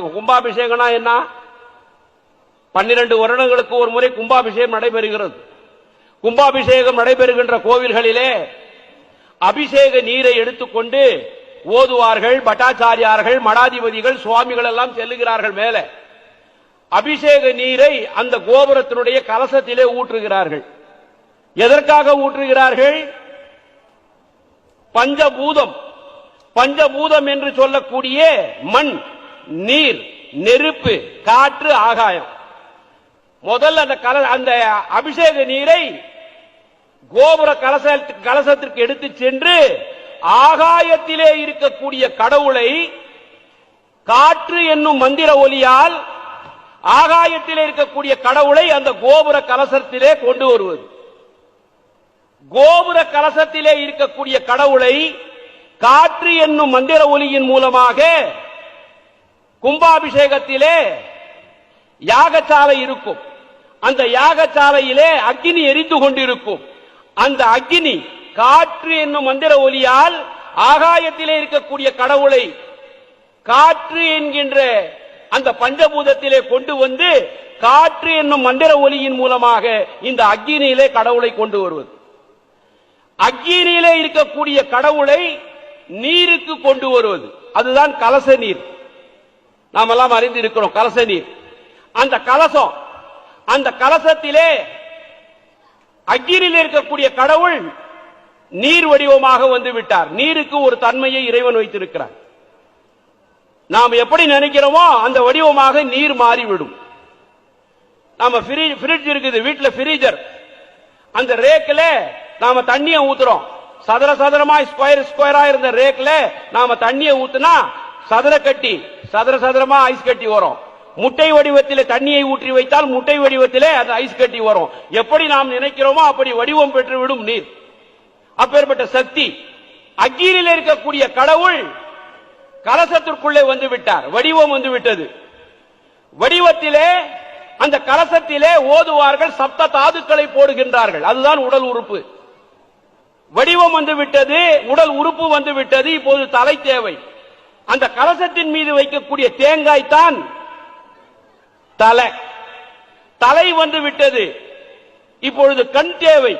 கும்பாபிஷேகம்னா என்ன? பன்னிரண்டு வருடங்களுக்கு ஒரு முறை கும்பாபிஷேகம் நடைபெறுகிறது. கும்பாபிஷேகம் நடைபெறுகின்ற கோவில்களிலே அபிஷேக நீரை எடுத்துக்கொண்டு ஓதுவார்கள் பட்டாச்சாரியார்கள் மடாதிபதிகள் சுவாமிகள் எல்லாம் செல்லுகிறார்கள் மேலே. அபிஷேக நீரை அந்த கோபுரத்தினுடைய கலசத்திலே ஊற்றுகிறார்கள். எதற்காக ஊற்றுகிறார்கள்? பஞ்சபூதம். பஞ்சபூதம் என்று சொல்லக்கூடிய மண். நீர் நெருப்பு காற்று ஆகாயம். முதல்ல அந்த கல அந்த அபிஷேக நீரை கோபுர கலச கலசத்திற்கு எடுத்து சென்று ஆகாயத்திலே இருக்கக்கூடிய கடவுளை காற்று என்னும் மந்திர ஒலியால் ஆகாயத்திலே இருக்கக்கூடிய கடவுளை அந்த கோபுர கலசத்திலே கொண்டு வருவது. கோபுர கலசத்திலே இருக்கக்கூடிய கடவுளை காற்று என்னும் மந்திர ஒலியின் மூலமாக கும்பாபிஷேகத்திலே யாகசாலை இருக்கும். அந்த யாகசாலையிலே அக்னி எரிந்து கொண்டிருக்கும். அந்த அக்னி காற்று என்னும் மந்திர ஒலியால் ஆகாயத்திலே இருக்கக்கூடிய கடவுளை காற்று என்கின்ற அந்த பஞ்சபூதத்திலே கொண்டு வந்து காற்று என்னும் மந்திர ஒலியின் மூலமாக இந்த அக்னியிலே கடவுளை கொண்டு வருவது. அக்னியிலே இருக்கக்கூடிய கடவுளை நீருக்கு கொண்டு வருவது. அதுதான் கலச நீர். நாம் எல்லாம் அறிந்து இருக்கிறோம் கலச நீர். அந்த கலசம் அந்த கலசத்திலே அக்னியில் இருக்கக்கூடிய கடவுள் நீர் வடிவமாக வந்து விட்டார். நீருக்கு ஒரு தன்மையை இறைவன் வைத்திருக்கிறார். நாம் எப்படி நினைக்கிறோமோ அந்த வடிவமாக நீர் மாறிவிடும். நாம ஃப்ரிட்ஜ் இருக்குது வீட்டுல ஃப்ரீஜர் அந்த ரேக்ல நாம தண்ணியை ஊத்துறோம். சதுர சதுரமா ஸ்கொயர் ஸ்கொயரா இருந்த ரேக்ல நாம தண்ணியை ஊத்துனா சதுர கட்டி சதுர சதுரமா ஐஸ் கட்டி வரும். முட்டை வடிவத்தில் தண்ணியை ஊற்றி வைத்தால் முட்டை வடிவத்திலே அது ஐஸ் கட்டி வரும். எப்படி நாம் நினைக்கிறோமோ அப்படி வடிவம் பெற்றுவிடும் நீர். அப்பேற்பட்ட சக்தி. அக்கீரில் இருக்கக்கூடிய கடவுள் கலசத்திற்குள்ளே வந்து விட்டார். வடிவம் வந்து விட்டது. வடிவத்திலே அந்த கலசத்திலே ஓதுவார்கள் சப்த தாதுக்களை போடுகின்றார்கள். அதுதான் உடல் உறுப்பு. வடிவம் வந்து விட்டது உடல் உறுப்பு வந்து விட்டது இப்போது தலை தேவை. அந்த கலசத்தின் மீது வைக்கக்கூடிய தேங்காய் தான் தலை. தலை வந்து விட்டது. இப்பொழுது கண் தேவை.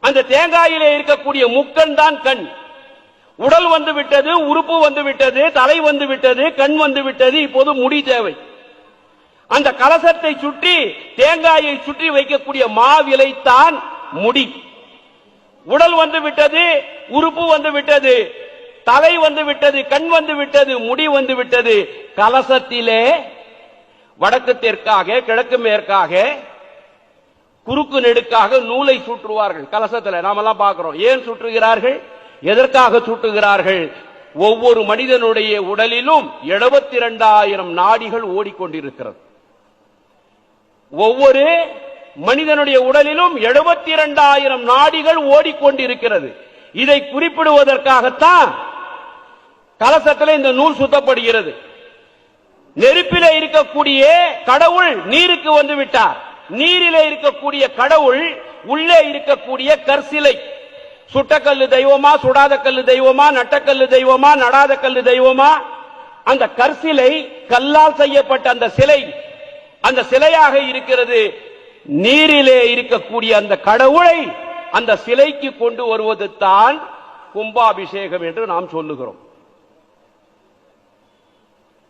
அந்த தேங்காயிலே இருக்கக்கூடிய முக்கண் தான் கண். உடல் வந்து விட்டது உறுப்பு வந்து விட்டது தலை வந்து விட்டது கண் வந்து விட்டது இப்போது முடி தேவை. அந்த கலசத்தை சுற்றி தேங்காயை சுற்றி வைக்கக்கூடிய மாவிலை தான் முடி. உடல் வந்து விட்டது உறுப்பு வந்து விட்டது. தலை வந்து விட்டது கண் வந்து விட்டது முடி வந்து விட்டது கலசத்திலே வடக்கு தெற்காக கிழக்கு மேற்காக குறுக்கு நெடுக்காக நூலை சுற்றுவார்கள் கலசத்தில். நாமெல்லாம் பார்க்கிறோம். ஏன் சுற்றுகிறார்கள் எதற்காக சுட்டுகிறார்கள்? ஒவ்வொரு மனிதனுடைய உடலிலும் எழுபத்தி இரண்டாயிரம் நாடிகள் ஓடிக்கொண்டிருக்கிறது. ஒவ்வொரு மனிதனுடைய உடலிலும் எழுபத்தி இரண்டாயிரம் நாடிகள் ஓடிக்கொண்டிருக்கிறது. இதை குறிப்பிடுவதற்காகத்தான் கலசத்தில் இந்த நூல் சுத்தப்படுகிறது. நெருப்பில இருக்கக்கூடிய கடவுள் நீருக்கு வந்து விட்டார். நீரிலே இருக்கக்கூடிய கடவுள் உள்ளே இருக்கக்கூடிய கற்சிலை. சுட்டக்கல்லு தெய்வமா சுடாத கல்லு தெய்வமா நட்டக்கல்லு தெய்வமா நடாத கல்லு தெய்வமா அந்த கற்சிலை கல்லால் செய்யப்பட்ட அந்த சிலை அந்த சிலையாக இருக்கிறது. நீரிலே இருக்கக்கூடிய அந்த கடவுளை அந்த சிலைக்கு கொண்டு வருவது தான் கும்பாபிஷேகம் என்று நாம் சொல்லுகிறோம்.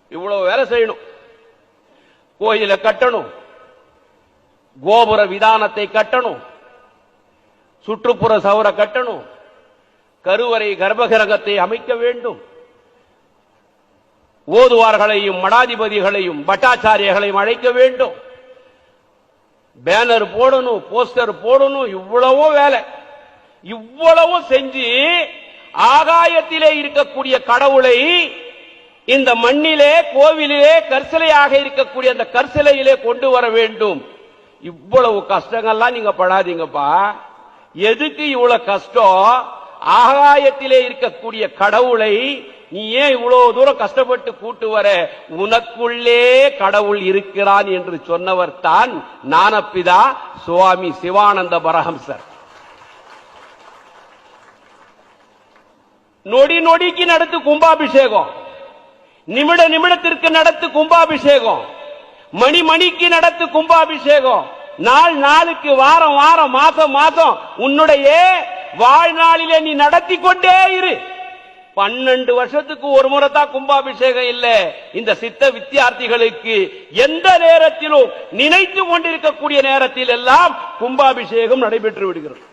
இவ்வளவு வேலை செய்யணும். கோயிலை கட்டணும். கோபுர விதானத்தை கட்டணும். சுற்றுப்புற சவர கட்டணும். கருவறை கர்ப்பகிரகத்தை அமைக்க வேண்டும். ஓதுவார்களையும் மடாதிபதிகளையும் பட்டாச்சாரியர்களையும் அழைக்க வேண்டும். பேனர் போடணும் போஸ்டர் போடணும் இவ்வளவும் வேலை. இவ்வளவும் செஞ்சு ஆகாயத்திலே இருக்கக்கூடிய கடவுளை இந்த மண்ணிலே கோவிலிலே கற்சிலையாக இருக்கக்கூடிய அந்த கற்சிலையிலே கொண்டு வர வேண்டும். இவ்வளவு கஷ்டங்கள்லாம் நீங்க படாதீங்கப்பா. எதுக்கு இவ்வளவு கஷ்டம்? ஆகாயத்திலே இருக்கக்கூடிய கடவுளை நீ ஏன் இவ்வளவு தூரம் கஷ்டப்பட்டு கூட்டு வர? உனக்குள்ளே கடவுள் இருக்கிறான் என்று சொன்னவர் தான் ஞானப்பிதா சுவாமி சிவானந்த பரஹம்சர். நொடி நொடிக்கு நடத்து கும்பாபிஷேகம். நிமிட நிமிடத்திற்கு நடத்து கும்பாபிஷேகம். மணி மணிக்கு நடத்து கும்பாபிஷேகம். நாள் நாளுக்கு வாரம் வாரம் மாசம் மாசம் உன்னுடைய வாழ்நாளிலே நீ நடத்தி கொண்டே இரு. பன்னெண்டு வருஷத்துக்கு ஒரு முறை தான் கும்பாபிஷேகம் இல்ல. இந்த சித்த வித்தியார்த்திகளுக்கு எந்த நேரத்திலும் நினைத்து கொண்டிருக்கக்கூடிய நேரத்தில் எல்லாம் கும்பாபிஷேகம் நடைபெற்று விடுகிறது.